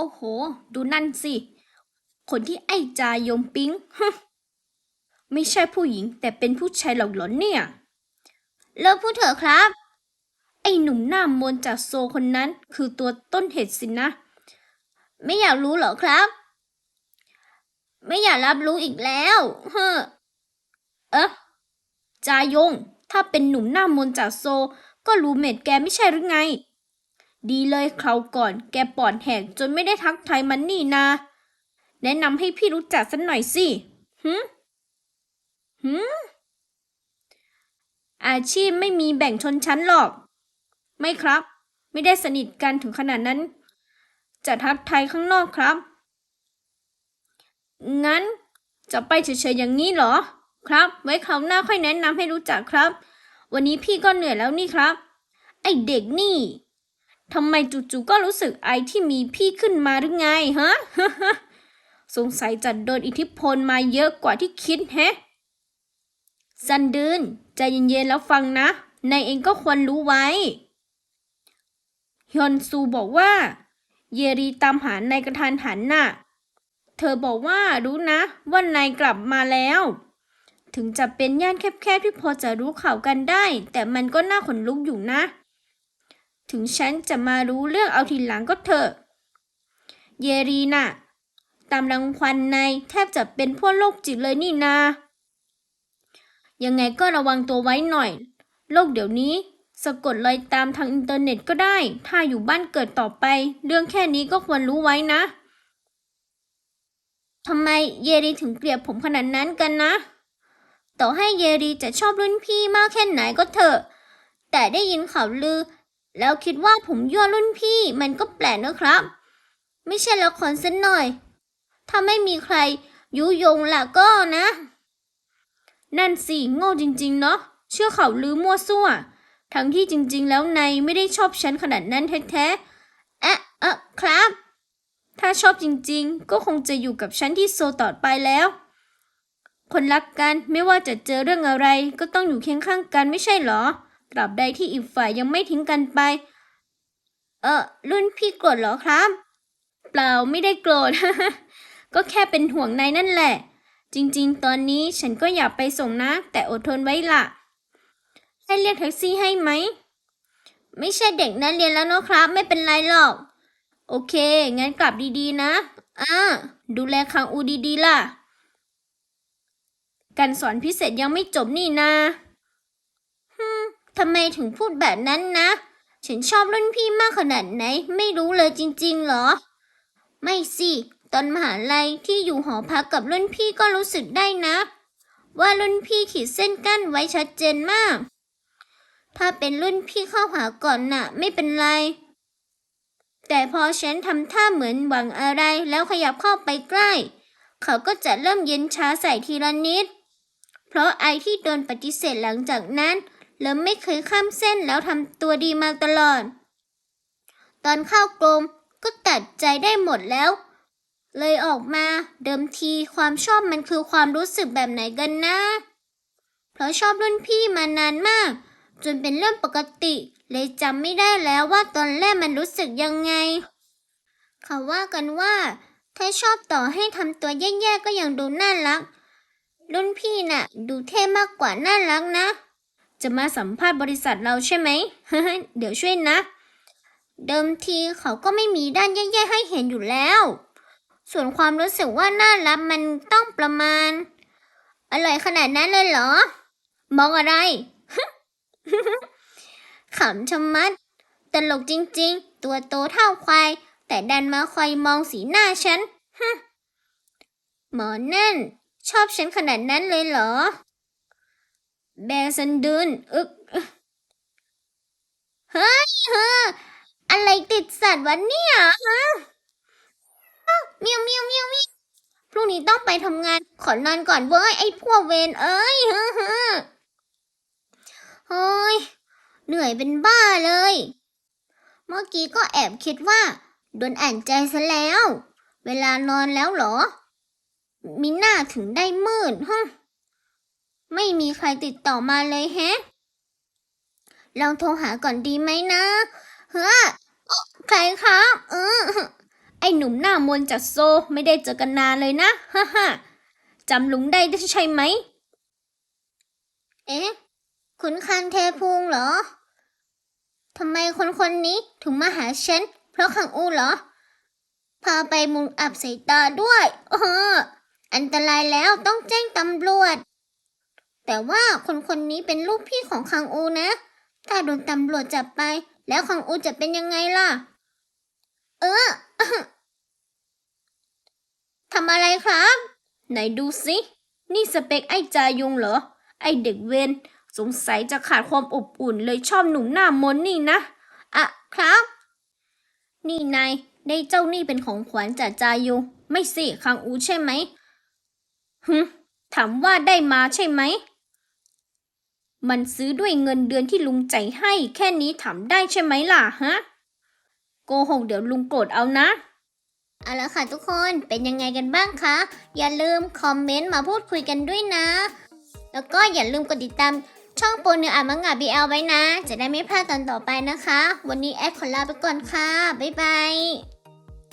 โอ้โห ดูนั่นสิ คนที่ไอ้จายมปิ๊งไม่ใช่ผู้หญิงแต่เป็นผู้ชายหลอกหลอนเนี่ย เลิกพูดเถอะครับ ไอ้หนุ่มหน้ามนจากโซคนนั้นคือตัวต้นเหตุสินะ ไม่อยากรู้เหรอครับ ไม่อยากรับรู้อีกแล้วเฮ้อเอ๊ะจายง ถ้าเป็นหนุ่มหน้ามนจากโซ ก็รู้เม็ดแกไม่ใช่หรือไง ดีเลยคราวก่อนแกปอดแหกจนไม่ได้ทักทายมันนี่นา แนะนำให้พี่รู้จักสักหน่อยสิหืมหืมอาชีพไม่มีแบ่งชนชั้นหรอก ไม่ครับ ไม่ได้สนิทกันถึงขนาดนั้น จะทักทายข้างนอกครับ งั้นจะไปเฉยๆอย่างนี้เหรอ ครับ ไว้คราวหน้าค่อยแนะนำให้รู้จักครับ วันนี้พี่ก็เหนื่อยแล้วนี่ครับ ไอเด็กนี่ ทำไมจู่ๆก็รู้สึกไอที่มีพี่ขึ้นมาหรือไงฮะ สงสัยจะโดนอิทธิพลมาเยอะกว่าที่คิดแฮะซันดืนใจเย็นๆแล้วฟังนะ นายเองก็ควรรู้ไว้ ฮยอนซูบอกว่า เยรีตามหานายกระทันหันน่ะ เธอบอกว่ารู้นะว่านายกลับมาแล้ว ถึงจะเป็นย่านแคบๆที่พอจะรู้ข่าวกันได้ แต่มันก็น่าขนลุกอยู่นะ ถึงฉันจะมารู้เรื่องเอาทีหลังก็เถอะ เยรีน่ะ ตามรังควันนายแทบจะเป็นพวกโรคจิตเลยนี่นา ยังไงก็ระวังตัวไว้หน่อย โลกเดี๋ยวนี้ สะกดรอยตามทางอินเทอร์เน็ตก็ได้ ถ้าอยู่บ้านเกิดต่อไป เรื่องแค่นี้ก็ควรรู้ไว้นะทำไมเยรีถึงเกลียดผมขนาดนั้นกันนะ ต่อให้เยรีจะชอบรุ่นพี่มากแค่ไหนก็เถอะ แต่ได้ยินข่าวลือ แล้วคิดว่าผมยั่วรุ่นพี่มันก็แปลกนะครับ ไม่ใช่ละครสักหน่อย ถ้าไม่มีใครยุยงล่ะก็นะ นั่นสิโง่จริง ๆ เนาะเชื่อเข่าลือมั่วซั่ว ทั้งที่จริง ๆ แล้วนายไม่ได้ชอบฉันขนาดนั้นแท้ๆ เอ๊ะเอะครับ ถ้าชอบจริง ๆ ก็คงจะอยู่กับฉันที่โซต่อไปแล้ว คนรักกันไม่ว่าจะเจอเรื่องอะไรก็ต้องอยู่เคียงข้างกันไม่ใช่หรอ ตราบใดที่อีกฝ่ายยังไม่ทิ้งกันไป เออรุ่นพี่โกรธเหรอครับ เปล่าไม่ได้โกรธ ก็แค่เป็นห่วงนายนั่นแหละ จริงๆ ตอนนี้ฉันก็อยากไปส่งนะ แต่อดทนไว้ล่ะให้เรียกแท็กซี่ให้ไหม ไม่ใช่เด็กนักเรียนแล้วเนะครับ ไม่เป็นไรหรอก โอเค งั้นกลับดีๆ นะอ่าดูแลคังอูดีๆล่ะ การสอนพิเศษยังไม่จบนี่นาฮึม ทำไมถึงพูดแบบนั้นนะ ฉันชอบรุ่นพี่มากขนาดไหน ไม่รู้เลยจริงๆเหรอ ไม่สิ ตอนมหาลัยที่อยู่หอพักกับรุ่นพี่ก็รู้สึกได้นะ ว่ารุ่นพี่ขีดเส้นกั้นไว้ชัดเจนมาก ถ้าเป็นรุ่นพี่เข้าหาก่อนน่ะ ไม่เป็นไร แต่พอฉันทำท่าเหมือนหวังอะไรแล้วขยับเข้าไปใกล้ เขาก็จะเริ่มเย็นช้าใส่ทีละนิด เพราะไอที่โดนปฏิเสธหลังจากนั้น เริ่มไม่เคยข้ามเส้นแล้วทำตัวดีมาตลอด ตอนเข้ากรมก็ตัดใจได้หมดแล้ว เลยออกมาเดิมทีความชอบมันคือความรู้สึกแบบไหนกันนะ เพราะชอบรุ่นพี่มานานมาก จนเป็นเรื่องปกติ เลยจำไม่ได้แล้วว่าตอนแรกมันรู้สึกยังไง เขาว่ากันว่า ถ้าชอบต่อให้ทำตัวแย่ๆก็ยังดูน่ารัก รุ่นพี่น่ะ ดูเท่มากกว่าน่ารักนะ จะมาสัมภาษณ์บริษัทเราใช่ไหม เดี๋ยวช่วยนะ เดิมทีเขาก็ไม่มีด้านแย่ๆให้เห็นอยู่แล้ว ส่วนความรู้สึกว่าน่ารักมันต้องประมาณ อร่อยขนาดนั้นเลยเหรอ มองอะไร ขำชะมัด ตลกจริงๆ ตัวโตเท่าควาย แต่ดันมาคอยมองสีหน้าฉันหมอนั่น ชอบฉันขนาดนั้นเลยเหรอ แบซันดุนอึกเฮ้ยเฮ้ออะไรติดสัตว์วะเนี่ยฮะอ้าวเมียวเมียวเมียวเมียวพรุ่งนี้ต้องไปทำงาน ขอนอนก่อนเว้ย ไอ้พวกเวรเอ้ยเฮ้อเฮ้อเฮ้ย เหนื่อยเป็นบ้าเลย เมื่อกี้ก็แอบคิดว่าโดนอ่านใจซะแล้ว เวลานอนแล้วเหรอ มิน่าถึงได้มืดฮึ ไม่มีใครติดต่อมาเลยแฮะ ลองโทรหาก่อนดีไหมนะ เฮ้อใครครับเออไอ้หนุ่มหน้ามนจากโซไม่ได้เจอกันนานเลยนะฮ่าฮ่าจำลุงได้ใช่ไหม เอ๊ะ คุณคันเทพุงเหรอทำไมคนคนนี้ถึงมาหาฉัน เพราะขังอูเหรอ พาไปมุงอับใส่ตาด้วยเอออันตรายแล้วต้องแจ้งตำรวจ แต่ว่าคนคนนี้เป็นลูกพี่ของคังอูนะ ถ้าโดนตำรวจจับไป แล้วคังอูจะเป็นยังไงล่ะ เออทำอะไรครับ ไหนดูสิ นี่สเปคไอ้จายุงเหรอ ไอ้เด็กเวนสงสัยจะขาดความอบอุ่นเลยชอบหนุ่มหน้ามนนี่นะ อะครับ นี่นายได้เจ้านี่เป็นของขวัญจากจายุง ไม่สิคังอูใช่ไหมฮึถามว่าได้มาใช่ไหม มันซื้อด้วยเงินเดือนที่ลุงใจให้แค่นี้ถามได้ใช่ไหมล่ะฮะ โกหกเดี๋ยวลุงโกรธเอานะ เอาละค่ะทุกคนเป็นยังไงกันบ้างคะ อย่าลืมคอมเมนต์มาพูดคุยกันด้วยนะ แล้วก็อย่าลืมกดติดตามช่องโปรเนื้ออ่านมังงะ BL ไว้นะ จะได้ไม่พลาดตอนต่อไปนะคะ วันนี้แอดขอลาไปก่อนค่ะ บ๊ายบาย